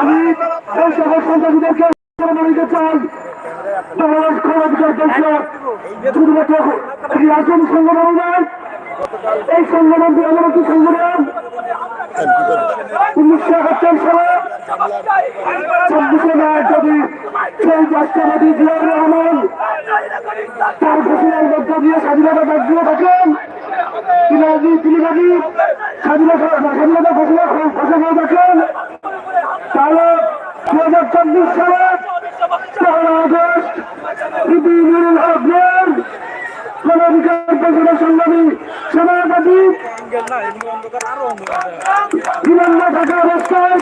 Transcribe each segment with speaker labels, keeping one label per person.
Speaker 1: আমি এই সকল সন্ত্রাসীদেরকে নিতে চাই একটি রাজনৈতিক সংগঠন নয় এই সংগঠনটি উনিশশো একাত্তর সালে চব্বিশে মার্চ যদি সেই রাষ্ট্রপতি জিয়াউর রহমান তার ঘোষণার মধ্য দিয়ে স্বাধীনতা দিয়ে থাকেন, তিনি তিনি যদি স্বাধীনতা স্বাধীনতা ঘোষণা ঘোষণা থাকেন। তাহলে দু হাজার চব্বিশ সালে পহেলা আগস্ট বিপিনুল হকের গণঅধিকার পরিষদের সংগ্রামী সভাপতি থাকা অবস্থায়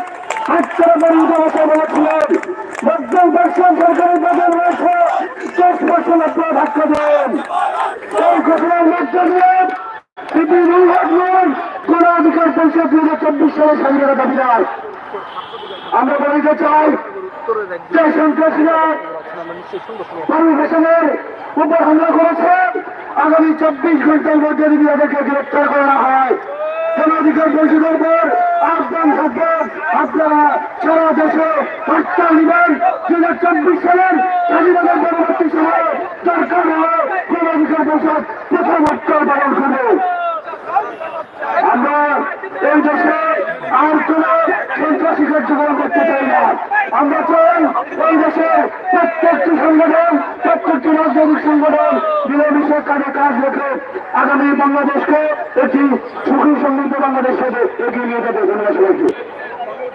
Speaker 1: হাতছাড়া পরিণত ভাষা বলেছিলেন মধ্যম সরকারের পদের রয়েছে দশ পার্সেন্ট আপনারা ধাক্কা দেন। এই ঘোষণার মধ্য দিয়ে বিপিনুল হকের গণঅধিকার হাজার চব্বিশ সালে স্বাধীনতা দাবিদার। আমরা বলতে চাই করেছে, আগামী চব্বিশ ঘণ্টার মধ্যে গ্রেপ্তার করা হয়, কোন অধিকার পরিষদের উপর আহ্বান থাকবে আপনারা সারা দেশে বার্তা নেবেন। দু হাজার চব্বিশ সালের স্বাধীনতার পরবর্তী সময়ে দরকার হলে কোন অধিকার পরিষদ প্রথম হত্যা পালন করবে। আমরা এই দেশে আর কোন সন্ত্রাসী কার্যক্রম করতে চাই না। আমরা চাই এই দেশের প্রত্যেকটি সংগঠন, প্রত্যেকটি রাজনৈতিক সংগঠন মিলেমিশে কাজে কাজ রেখে আগামী বাংলাদেশকে একটি সুখী সমৃদ্ধ বাংলাদেশ হিসেবে এগিয়ে নিয়ে যেতে ধন্যবাদ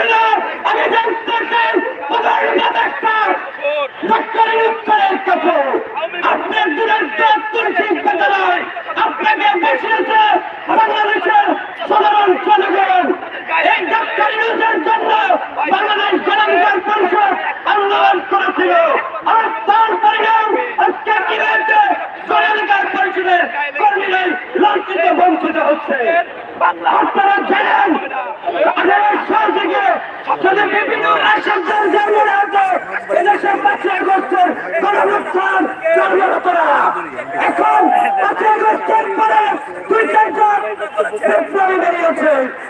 Speaker 1: ছিল আমি জানতে চাই ওদের নেতা ডক্টরের উত্তরের কাছে আপনার তুলসির কথা নয় আপনাকে বসিয়েছে বাংলাদেশের সাধারণ জনগণ। এই ডাক্তার নিউজের জন্য বাংলাদেশ জনগণ পরিষদ আন্দোলন করেছিল। আর তার পরিণাম আজকে কি হয়েছে জনগণ পরিষদের কর্মীদের লাঞ্ছিত বঞ্চিত হচ্ছে। আপনারা জানেন আঠারো সাল থেকে যদি বিভিন্ন রাষ্ট্রের জন্ম না হতো এদেশের পাঁচই আগস্টের গণঅভ্যুত্থান কর্মরতরা এখন পাঁচই আগস্টের পরে দুই চারজন বিপ্লবী বেরিয়েছে এই বিপ্লবী কারা এবং কোথা থেকে আসছে এগুলো তুলে সাভার থানার করবে এই সাভার থানার থেকে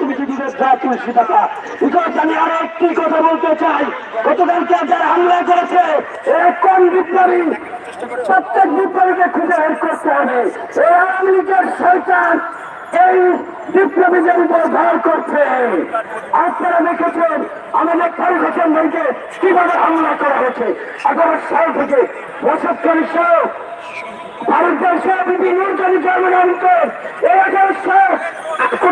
Speaker 1: তুমি দিবে যা তুলসী টাকা বিকজ আমি আরও একটি কথা বলতে চাই। গতকালকে যারা হামলা করেছে কোন বিপ্লবী? প্রত্যেক বিপ্লবীকে খুঁজে বের করতে হবে। এই আওয়ামী লীগের সরকার এই বিপ্লবীদের উপর ভর করছে। আপনারা দেখেছেন, আমাদের ফারুক হোসেন ভাইকে কীভাবে হামলা করা হয়েছে? এগারো সাল থেকে বসতকারী সহ ভারতবর্ষে বিভিন্ন জনগণকে এই আঠারোশো কোটা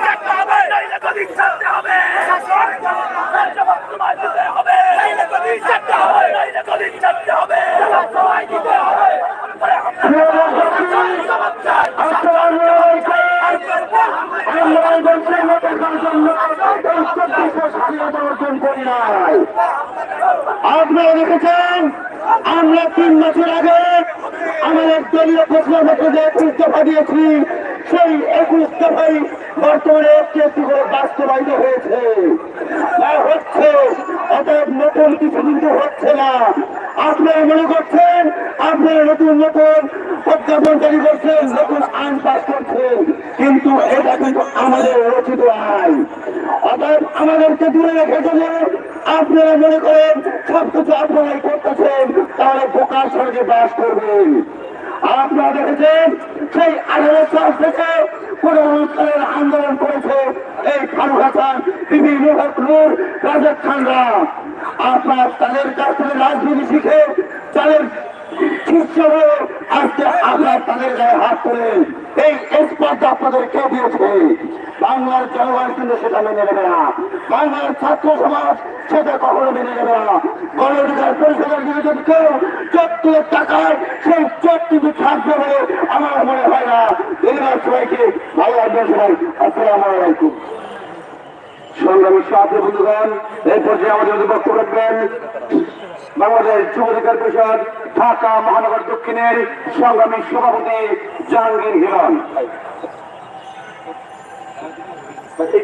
Speaker 1: আপনারা দেখেছেন আমরা তিন বছর আগে আমাদের দলীয় ঘোষণাপত্র যে একুশ দফা দিয়েছি সেই একুশ দফাই বর্তমানে একটি করে বাস্তবায়িত হয়েছে। তা হচ্ছে, অতএব নতুন কিছু কিন্তু হচ্ছে না। আপনারা মনে করছেন, আপনারা নতুন নতুন প্রজ্ঞাপন জারি করছেন, নতুন আইন পাশ করছেন, কিন্তু এটা কিন্তু আমাদের রচিত আইন। অতএব আমাদেরকে দূরে রেখে যদি আপনারা মনে করেন, সবকিছু আপনারাই করতেছেন, তাহলে বোকার সঙ্গে বাস করবেন আপনারা দেখেছেন, সেই আঠারো সাল থেকে পুনরুত্থানের আন্দোলন করেছে এই ফারুক হাসান বিবি নূর রাজা খানরা। আপনার তাদের কাছ থেকে রাজনীতি শিখে তাদের শিষ্য হয়ে আজকে আপনার তাদের গায়ে হাত করে এই স্পর্ধা আপনাদের কে দিয়েছে? বাংলার জনগণ কিন্তু সেটা মেনে নেবে না। বাংলার ছাত্র সমাজ সেটা কখনো মেনে নেবে না। পরিষদের কেউ চোদ্দ টাকায় সেই কিন্তু থাকবে বলে আমার মনে হয় না। এবার সবাইকে। ভালো লাগবে সবাই। আসসালামু আলাইকুম। আমাদের বাংলাদেশ পরিষদ, ঢাকা, মহানগর দক্ষিণের সংগ্রামী সভাপতি জাহাঙ্গীর হিরণ।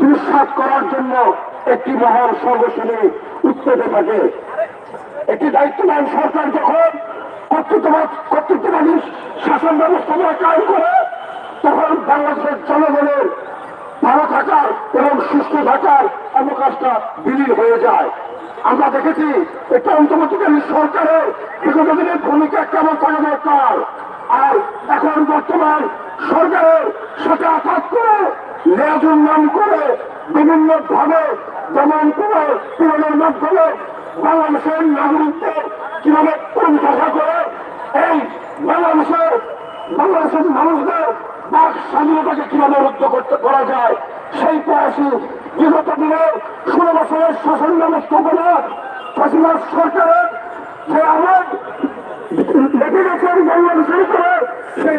Speaker 1: দুঃসাত করার জন্য একটি মহান সর্বশনী উত্তেজে থাকে। একটি দায়িত্ববান সরকার যখন কর্তৃত্ববাদ শাসন ব্যবস্থা কাজ করে, তখন বাংলাদেশের জনগণের ভালো থাকার এবং সুস্থ থাকার অবকাশটা বিলীন হয়ে যায়। আমরা দেখেছি একটা অন্তর্বর্তীকালীন সরকারের বিগত দিনের ভূমিকা কেমন থাকা দরকার? আর এখন বর্তমান সরকারের সাথে আঘাত করে ন্যাযুর নাম করে বিভিন্ন ভাবে দমন করে পূরণের মাধ্যমে বাংলাদেশের নাগরিকদের কীভাবে পরিভাষা করে, এই বাংলাদেশের বাংলাদেশের মানুষদের বাক স্বাধীনতাকে কীভাবে রুদ্ধ করতে করা যায়, সেই প্রয়াসী বিগত দিনের ষোলো বছরের শাসন ব্যবস্থাপনা ফাঁসিবাদ সরকারের যে আমার বাংলাদেশের উপরে, সেই